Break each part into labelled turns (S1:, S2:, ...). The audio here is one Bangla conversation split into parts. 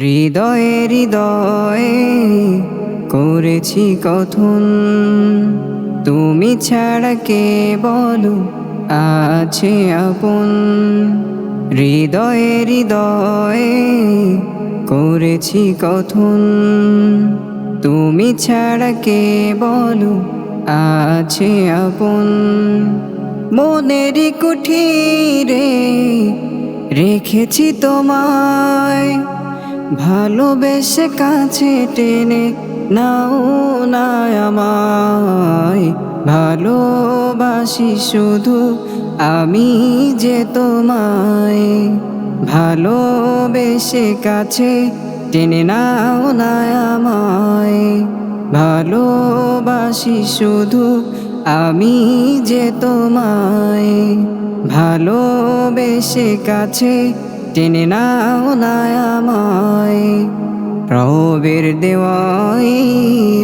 S1: হৃদয়ে হৃদয়ে করেছি কথন। তুমি ছাড়া কে বলো, আছে আপন। হৃদয়ে হৃদয়ে করেছি কথন। তুমি ছাড়া কে বলো, আছে আপন। মনের কুঠিরে রেখেছি তোমায়। ভালোবেসে কাছে টেনে নাও না আমায়। ভালোবাসি শুধু আমি যে তোমায়। ভালোবেসে কাছে টেনে নাও না আমায়। ভালোবাসি শুধু আমি যে তোমায়। ভালোবেসে কাছে টেনে নাও না আমায় প্রবের দেওয়াই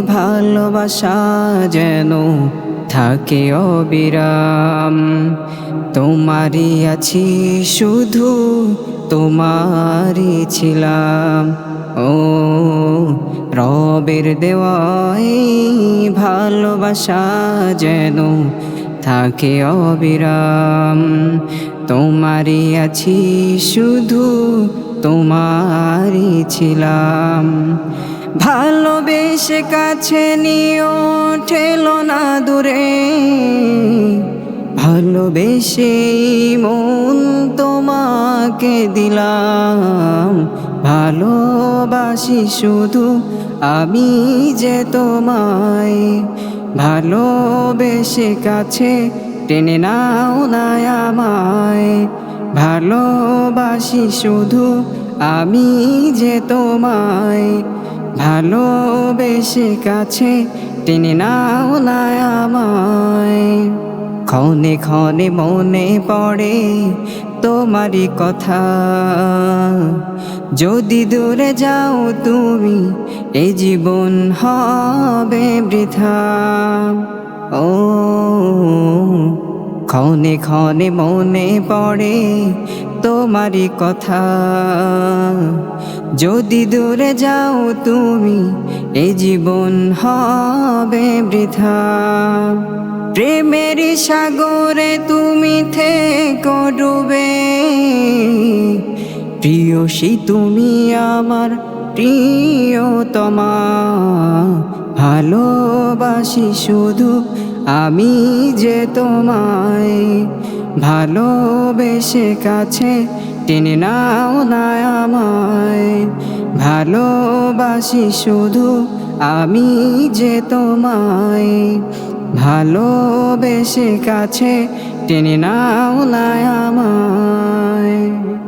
S1: ভালোবাসা যেন থাকে অবিরাম। তোমারই আছি শুধু তোমারই ছিলাম। ও রবের দেওয়াই ভালোবাসা যেন থাকে অবিরাম। তোমারই আছি, শুধু তোমারই ছিলাম। ভালোবেসে কাছে নিও, ঠেলো না দূরে। ভালোবেসে মন তোমাকে দিলাম। ভালোবাসি শুধু আমি যে তোমায়। ভালোবেসে কাছে টেনে নাও আমায়। ভালোবাসি শুধু আমি যে তোমায়। ভালোবেসে কাছে টেনে নাও আমায়। ক্ষণে ক্ষণে মনে পড়ে তোমারই কথা। যদি দূরে যাও তুমি, এ জীবন হবে বৃথা। ক্ষণে ক্ষণে মনে পড়ে তোমারই কথা। যদি দূরে যাও তুমি, এ জীবন হবে বৃথা। প্রেমের সাগরে তুমি থেকো ডুবে। প্রিয়সী তুমি আমার প্রিয়তমা ভালোবাসি শুধু আমি যে তোমায়। ভালোবেসে কাছে টেনে নাও না আমায়। ভালোবাসি শুধু আমি যে তোমায়। ভালোবেসে কাছে টেনে নাও না আমায়।